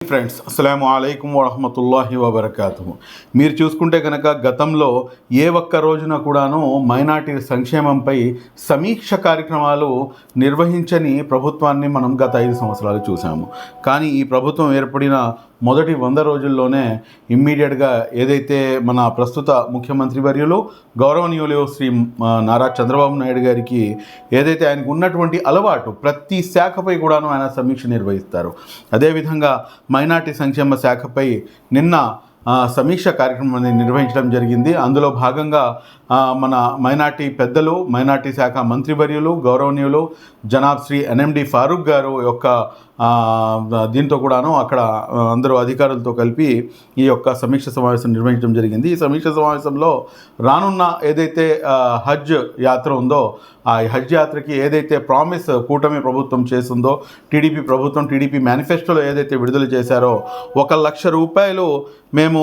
Friends అస్సలం అయికం వరహమతుల్లాహి వబర్కాతు మీరు చూసుకుంటే కనుక గతంలో ఏ ఒక్క రోజున కూడాను మైనార్టీ సంక్షేమంపై సమీక్ష కార్యక్రమాలు నిర్వహించని ప్రభుత్వాన్ని మనం గత ఐదు సంవత్సరాలు చూసాము కానీ ఈ ప్రభుత్వం ఏర్పడిన మొదటి వంద రోజుల్లోనే ఇమ్మీడియట్గా ఏదైతే మన ప్రస్తుత ముఖ్యమంత్రి వర్యులు గౌరవనీయులు శ్రీ నారా చంద్రబాబు నాయుడు గారికి ఏదైతే ఆయనకు ఉన్నటువంటి అలవాటు ప్రతి శాఖపై కూడాను ఆయన సమీక్ష నిర్వహిస్తారు. అదేవిధంగా మైనార్టీ సంక్షేమ శాఖపై నిన్న సమీక్ష కార్యక్రమం అనేది నిర్వహించడం జరిగింది. అందులో భాగంగా మన మైనార్టీ పెద్దలు మైనార్టీ శాఖ మంత్రివర్యులు గౌరవనీయులు జనాబ్ శ్రీ ఎన్ఎండి ఫారూక్ గారు యొక్క దీంతో కూడాను అక్కడ అందరూ అధికారులతో కలిపి ఈ యొక్క సమీక్ష సమావేశం నిర్వహించడం జరిగింది. ఈ సమీక్ష సమావేశంలో రానున్న ఏదైతే హజ్ యాత్ర ఉందో ఆ హజ్ యాత్రకి ఏదైతే ప్రామిస్ కూటమి ప్రభుత్వం చేస్తుందో టీడీపీ ప్రభుత్వం టీడీపీ మేనిఫెస్టోలో ఏదైతే విడుదల చేశారో ఒక లక్ష రూపాయలు మేము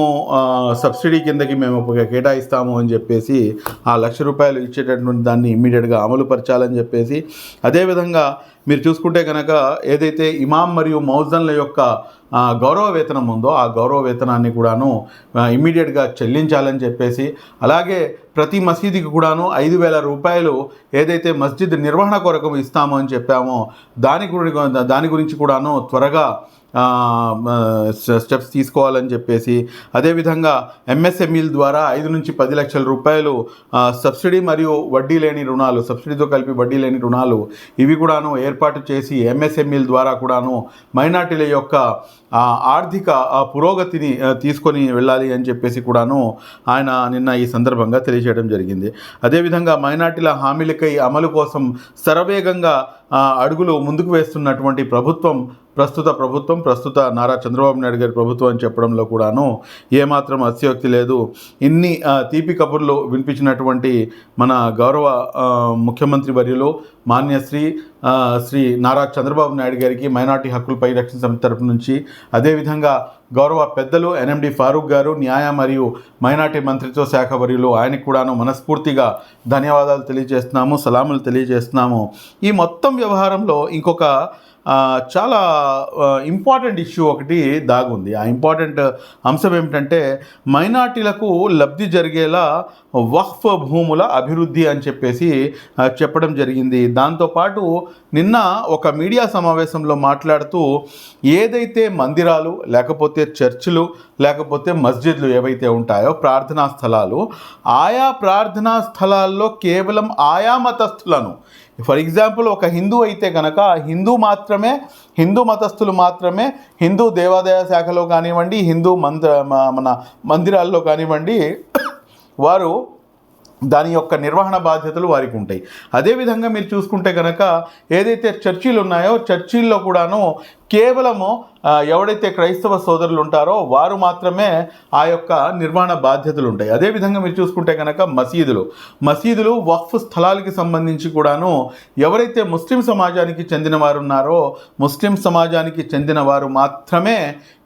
సబ్సిడీ కిందకి మేము కేటాయిస్తాము అని చెప్పేసి ఆ లక్ష రూపాయలు ఇచ్చేటటువంటి దాన్ని ఇమ్మీడియట్గా అమలు పరచాలని చెప్పేసి అదేవిధంగా మీరు చూసుకుంటే కనుక ఏదైతే ఇమాం మరియు మౌజన్ల యొక్క గౌరవ వేతనం ఉందో ఆ గౌరవ వేతనాన్ని కూడాను ఇమ్మీడియట్గా చెల్లించాలని చెప్పేసి అలాగే ప్రతి మసీదుకి కూడాను ఐదు వేల రూపాయలు ఏదైతే మస్జిద్ నిర్వహణ కొరకు ఇస్తామో అని చెప్పామో దాని గురించి దాని గురించి కూడాను త్వరగా స్టెప్స్ తీసుకోవాలని చెప్పేసి అదేవిధంగా ఎంఎస్ఎంఈల ద్వారా ఐదు నుంచి పది లక్షల రూపాయలు సబ్సిడీ మరియు వడ్డీ లేని రుణాలు సబ్సిడీతో కలిపి వడ్డీ లేని రుణాలు ఇవి కూడాను ఏర్పాటు చేసి ఎంఎస్ఎంఈల ద్వారా కూడాను మైనార్టీల యొక్క ఆర్థిక పురోగతిని తీసుకొని వెళ్ళాలి అని చెప్పేసి కూడాను ఆయన నిన్న ఈ సందర్భంగా తెలియజేయడం జరిగింది. అదేవిధంగా మైనార్టీల హామీలకై అమలు కోసం శరవేగంగా అడుగులు ముందుకు వేస్తున్నటువంటి ప్రభుత్వం ప్రస్తుత ప్రభుత్వం ప్రస్తుత నారా చంద్రబాబు నాయుడు గారి ప్రభుత్వం అని చెప్పడంలో కూడాను ఏమాత్రం అత్యోక్తి లేదు. ఇన్ని తీపి కబుర్లు వినిపించినటువంటి మన గౌరవ ముఖ్యమంత్రి వర్యులు మాన్యశ్రీ శ్రీ నారా చంద్రబాబు నాయుడు గారికి మైనార్టీ హక్కులపై పరిరక్షణ సమితి తరపు నుంచి అదేవిధంగా గౌరవ పెద్దలు ఎన్ఎండి ఫారూక్ గారు న్యాయ మరియు మైనార్టీ మంత్రిత్వ శాఖ వర్యులు ఆయనకు కూడాను మనస్ఫూర్తిగా ధన్యవాదాలు తెలియజేస్తున్నాము సలాములు తెలియజేస్తున్నాము. ఈ మొత్తం వ్యవహారంలో ఇంకొక చాలా ఇంపార్టెంట్ ఇష్యూ ఒకటి దాగుంది. ఆ ఇంపార్టెంట్ అంశం ఏమిటంటే మైనార్టీలకు లబ్ధి జరిగేలా వక్ఫ్ భూముల అభివృద్ధి అని చెప్పేసి చెప్పడం జరిగింది. దాంతోపాటు నిన్న ఒక మీడియా సమావేశంలో మాట్లాడుతూ ఏదైతే మందిరాలు లేకపోతే చర్చిలు లేకపోతే మస్జిద్లు ఏవైతే ఉంటాయో ప్రార్థనా స్థలాలు ఆయా ప్రార్థనా స్థలాల్లో కేవలం ఆయా మతస్థులను ఫర్ ఎగ్జాంపుల్ ఒక హిందూ అయితే కనుక హిందూ మాత్రమే హిందూ మతస్థులు మాత్రమే హిందూ దేవాదాయ శాఖలో కానివ్వండి హిందూ మంద మన మందిరాల్లో కానివ్వండి వారు దాని యొక్క నిర్వహణ బాధ్యతలు వారికి ఉంటాయి. అదేవిధంగా మీరు చూసుకుంటే కనుక ఏదైతే చర్చిలు ఉన్నాయో చర్చిల్లో కూడాను కేవలము ఎవడైతే క్రైస్తవ సోదరులు ఉంటారో వారు మాత్రమే ఆ యొక్క నిర్వహణ బాధ్యతలు ఉంటాయి. అదేవిధంగా మీరు చూసుకుంటే కనుక మసీదులు. మసీదులు వక్ఫ్ స్థలాలకి సంబంధించి కూడాను ఎవరైతే ముస్లిం సమాజానికి చెందిన వారు ఉన్నారో ముస్లిం సమాజానికి చెందిన వారు మాత్రమే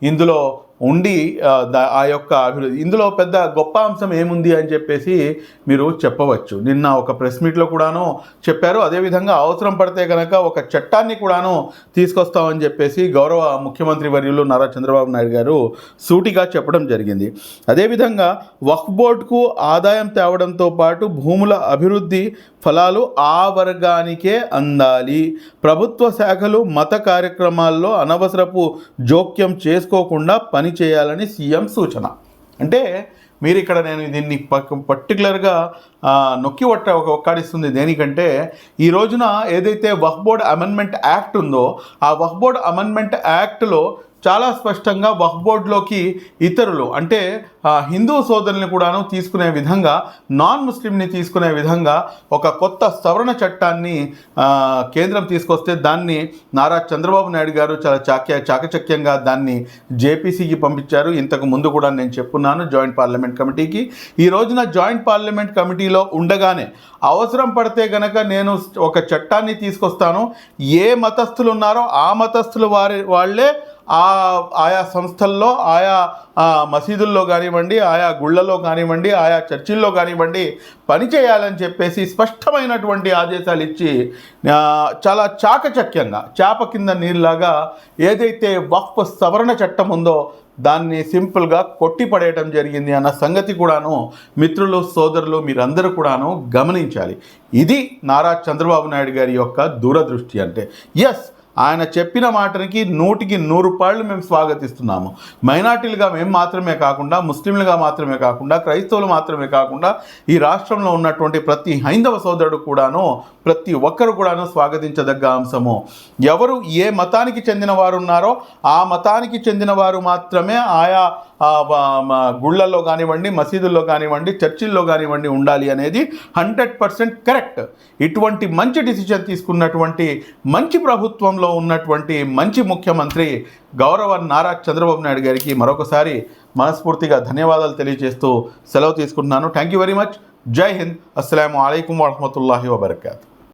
ఇందులో ఉండి ఆ, యొక్క అభివృద్ధి. ఇందులో పెద్ద గొప్ప అంశం ఏముంది అని చెప్పేసి మీరు చెప్పవచ్చు. నిన్న ఒక ప్రెస్ మీట్లో కూడాను చెప్పారు. అదేవిధంగా అవసరం పడితే కనుక ఒక చట్టాన్ని కూడాను తీసుకొస్తామని చెప్పేసి గౌరవ ముఖ్యమంత్రి వర్యులు నారా చంద్రబాబు నాయుడు గారు సూటిగా చెప్పడం జరిగింది. అదేవిధంగా వక్ఫ్ బోర్డుకు ఆదాయం తేవడంతో పాటు భూముల అభివృద్ధి ఫలాలు ఆ వర్గానికే అందాలి. ప్రభుత్వ శాఖలు మత కార్యక్రమాల్లో అనవసరపు జోక్యం చేసుకోకుండా పని పనిచేయాలని సీఎం సూచన. అంటే మీరు ఇక్కడ నేను దీన్ని పక్- పర్టికులర్గా నొక్కి ఒట్ట ఒక ఒక్కడిస్తుంది దేనికంటే ఈ రోజున ఏదైతే వక్ఫ్ బోర్డ్ అమెండ్మెంట్ యాక్ట్ ఉందో ఆ వక్ఫ్ బోర్డ్ అమెండ్మెంట్ యాక్ట్లో చాలా స్పష్టంగా వక్ఫ్ బోర్డులోకి ఇతరులు అంటే హిందూ సోదరుల్ని కూడాను తీసుకునే విధంగా నాన్ ముస్లింని తీసుకునే విధంగా ఒక కొత్త సవరణ చట్టాన్ని కేంద్రం తీసుకొస్తే దాన్ని నారా చంద్రబాబు నాయుడు గారు చాలా చాక్య చాకచక్యంగా దాన్ని జేపీసీకి పంపించారు. ఇంతకు ముందు కూడా నేను చెప్పున్నాను జాయింట్ పార్లమెంట్ కమిటీకి. ఈ రోజున జాయింట్ పార్లమెంట్ కమిటీలో ఉండగానే అవసరం పడితే గనక నేను ఒక చట్టాన్ని తీసుకొస్తాను. ఏ మతస్థులు ఉన్నారో ఆ మతస్థులు వారి వాళ్ళే ఆ ఆయా సంస్థల్లో ఆయా మసీదుల్లో కానివ్వండి ఆయా గుళ్ళలో కానివ్వండి ఆయా చర్చిల్లో కానివ్వండి పనిచేయాలని చెప్పేసి స్పష్టమైనటువంటి ఆదేశాలు ఇచ్చి చాలా చాకచక్యంగా చేప కింద నీళ్ళలాగా ఏదైతే వక్ఫ్ సవరణ చట్టం ఉందో దాన్ని సింపుల్గా కొట్టిపడేయటం జరిగింది అన్న సంగతి కూడాను మిత్రులు సోదరులు మీరందరూ కూడాను గమనించాలి. ఇది నారా చంద్రబాబు నాయుడు గారి యొక్క దూరదృష్టి అంటే. ఎస్ ఆయన చెప్పిన మాటనికి నూటికి నూరు పాళ్ళు మేము స్వాగతిస్తున్నాము. మైనార్టీలుగా మేము మాత్రమే కాకుండా ముస్లింలుగా మాత్రమే కాకుండా క్రైస్తవులు మాత్రమే కాకుండా ఈ రాష్ట్రంలో ఉన్నటువంటి ప్రతి హైందవ సోదరుడు కూడాను ప్రతి ఒక్కరు కూడాను స్వాగతించదగ్గ అంశము. ఎవరు ఏ మతానికి చెందిన వారు ఉన్నారో ఆ మతానికి చెందిన వారు మాత్రమే ఆయా గుళ్ళల్లో కానివ్వండి మసీదుల్లో కానివ్వండి చర్చిల్లో కానివ్వండి ఉండాలి అనేది హండ్రెడ్ పర్సెంట్ కరెక్ట్. ఇటువంటి మంచి డిసిషన్ తీసుకున్నటువంటి మంచి ప్రభుత్వంలో ఉన్నటువంటి మంచి ముఖ్యమంత్రి గౌరవ నారా చంద్రబాబు నాయుడు గారికి మరొకసారి మనస్ఫూర్తిగా ధన్యవాదాలు తెలియజేస్తూ సెలవు తీసుకుంటున్నాను. థ్యాంక్ యూ వెరీ మచ్ జై హింద్. అస్సలం అయికం వరహమతుల్లాహి వబర్కాత్.